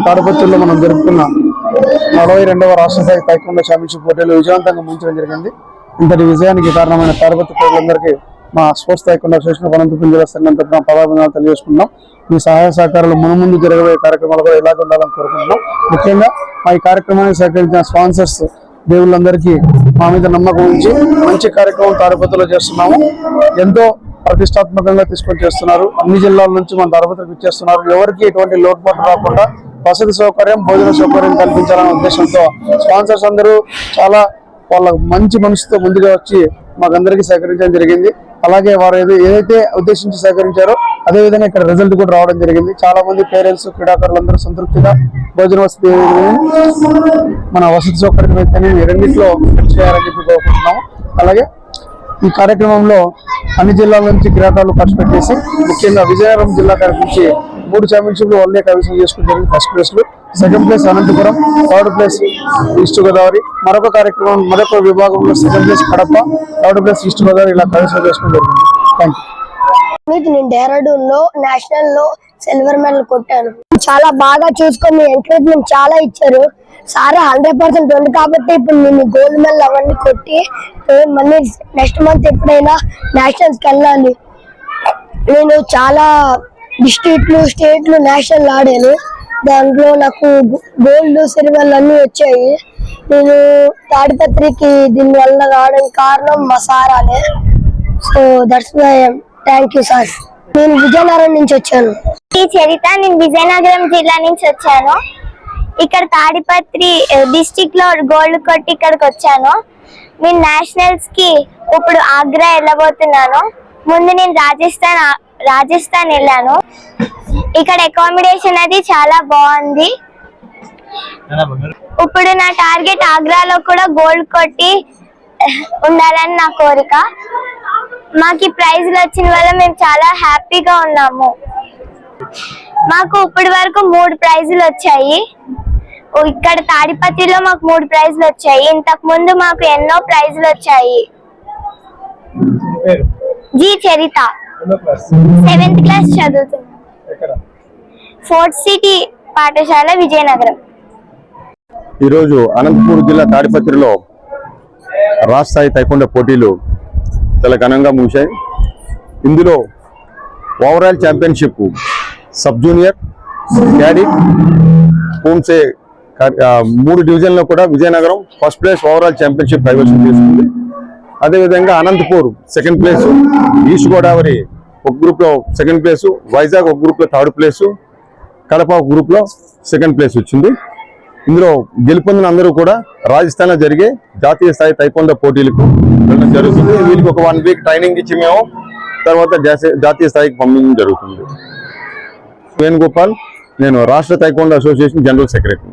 తాడిపత్రిలో మనం జరుపుకున్న నలభై రెండవ రాష్ట్ర స్థాయి తైకుండా ఛాంపియన్షిప్ పోటీలు విజయవంతంగా ముగించడం జరిగింది. ఇంతటి విజయానికి కారణమైన తాడిపత్రి ప్రజలందరికీ మా స్పోర్ట్స్ తైకుండా అసోసియేషన్ అనంతపురం జిల్లా సంఘం తరఫున పదాభినందనలు తెలియజేసుకున్నాం మీ సహాయ సహకారాలు మునుముందు జరగబోయే కార్యక్రమాలు కూడా ఇలాగ ఉండాలని కోరుకుంటున్నాం. ముఖ్యంగా మా ఈ కార్యక్రమానికి సహకరించిన స్పాన్సర్స్ దేవుళ్ళందరికీ మా మీద నమ్మకం ఉంచి మంచి కార్యక్రమం తాడిపత్రిలో చేస్తున్నాము. ఎంతో ప్రతిష్టాత్మకంగా తీసుకొని చేస్తున్నారు. అన్ని జిల్లాల నుంచి మన తాడిపత్రికి ఇచ్చేస్తున్నారు. ఎవరికి ఎటువంటి లోటుపాటు రాకుండా వసతి సౌకర్యం భోజన సౌకర్యం కల్పించాలనే ఉద్దేశంతో స్పాన్సర్స్ అందరూ చాలా వాళ్ళ మంచి మనసుతో ముందుగా వచ్చి మాకందరికీ సహకరించడం జరిగింది. అలాగే వారు ఏదో ఏదైతే ఉద్దేశించి సహకరించారో అదే విధంగా ఇక్కడ రిజల్ట్ కూడా రావడం జరిగింది. చాలా మంది పేరెంట్స్ క్రీడాకారులందరూ సంతృప్తిగా భోజన వసతి మన వసతి సౌకర్యం అయితేనే రెండింటిలో చేయాలని చెప్పి కోరుకుంటున్నాము. అలాగే ఈ కార్యక్రమంలో అన్ని జిల్లాల నుంచి క్రీడాకారులు పార్టిసిపేట్ చేసి ముఖ్యంగా విజయనగరం జిల్లా తరఫు నుంచి మూడు ఛాంపియన్షిప్లు వన్డే కైవసం చేసుకుని జరిగింది ఫస్ట్ ప్లేస్లో. Second place Anantapuram third place east Godavari. మరొక కార్యక్రమం మరొక విభాగంలో second place Kadapa third place east Godavari ఇలా కైవసం చేసుకుని జరిగింది. థ్యాంక్ యూ నేను డెహ్రాడూన్లో నేషనల్లో సిల్వర్ మెడల్ కొట్టాను. చాలా బాగా చూసుకొని ఎంకరేజ్మెంట్ చాలా ఇచ్చారు. సార్ హండ్రెడ్ పర్సెంట్ ఉంది కాబట్టి ఇప్పుడు నేను గోల్డ్ మెడల్ అవన్నీ కొట్టి మళ్ళీ నెక్స్ట్ మంత్ ఎప్పుడైనా నేషనల్స్కి వెళ్ళాలి. నేను చాలా డిస్ట్రిక్ట్లు స్టేట్లు నేషనల్ ఆడాను. దాంట్లో నాకు గోల్డ్ సిల్వర్ అన్ని వచ్చాయి. నేను తాడిపత్రికి దీని వల్ల రావడానికి కారణం మా సారాలే so that's thank you sir నేను విజయనగరం నుంచి వచ్చాను. ఈ చరిత నేను విజయనగరం జిల్లా నుంచి వచ్చాను. ఇక్కడ తాడిపత్రి డిస్టిక్లో గోల్డ్ కొట్టి ఇక్కడికి వచ్చాను. నేను నేషనల్స్కి ఇప్పుడు ఆగ్రా వెళ్ళబోతున్నాను. ముందు నేను రాజస్థాన్ రాజస్థాన్ వెళ్ళాను. ఇక్కడ అకామిడేషన్ అది చాలా బాగుంది. ఇప్పుడు నా టార్గెట్ ఆగ్రాలో కూడా గోల్డ్ కొట్టి ఉండాలని నా కోరిక. మాకు ఈ ప్రైజ్లు వచ్చిన వల్ల మేము చాలా హ్యాపీగా ఉన్నాము. మాకు ఇప్పటి వరకు మూడు ప్రైజులు వచ్చాయి. ఇక్కడ తాడిపత్రిలో మాకు మూడు ప్రైజులు వచ్చాయి. ఇంతకు ముందు మాకు ఎన్నో ప్రైజులు వచ్చాయి. జీ చరిత. సెవెంత్ క్లాస్ చదువుతుంది. ఫోర్త్ సిటీ పాఠశాల విజయనగరం. ఈరోజు అనంతపూర్ జిల్లా తాడిపత్రిలో రాష్ట్ర స్థాయి తైకొండ పోటీలు చాలా ఘనంగా ముగిశాయి. ఇందులో ఓవరాల్ ఛాంపియన్షిప్ సబ్ జూనియర్ క్యాడీ పూన్సే మూడు డివిజన్లో కూడా Vizianagaram first place overall championship కైవసం చేసుకుంది అదేవిధంగా Anantapur second place east Godavari ఒక గ్రూప్లో సెకండ్ ప్లేసు వైజాగ్ ఒక గ్రూప్లో థర్డ్ ప్లేసు కడప ఒక గ్రూప్లో సెకండ్ ప్లేస్ వచ్చింది. ఇందులో గెలుపొందిన అందరూ కూడా రాజస్థాన్లో జరిగే జాతీయ స్థాయి తైకొండ పోటీలకు వెళ్ళడం జరుగుతుంది. వీళ్ళకి ఒక వన్ వీక్ ట్రైనింగ్ ఇచ్చి మేము తర్వాత జాతీయ- జాతీయ స్థాయికి పంపించడం జరుగుతుంది. వేణుగోపాల్ నేను రాష్ట్ర తైకొండ అసోసియేషన్ జనరల్ సెక్రటరీ.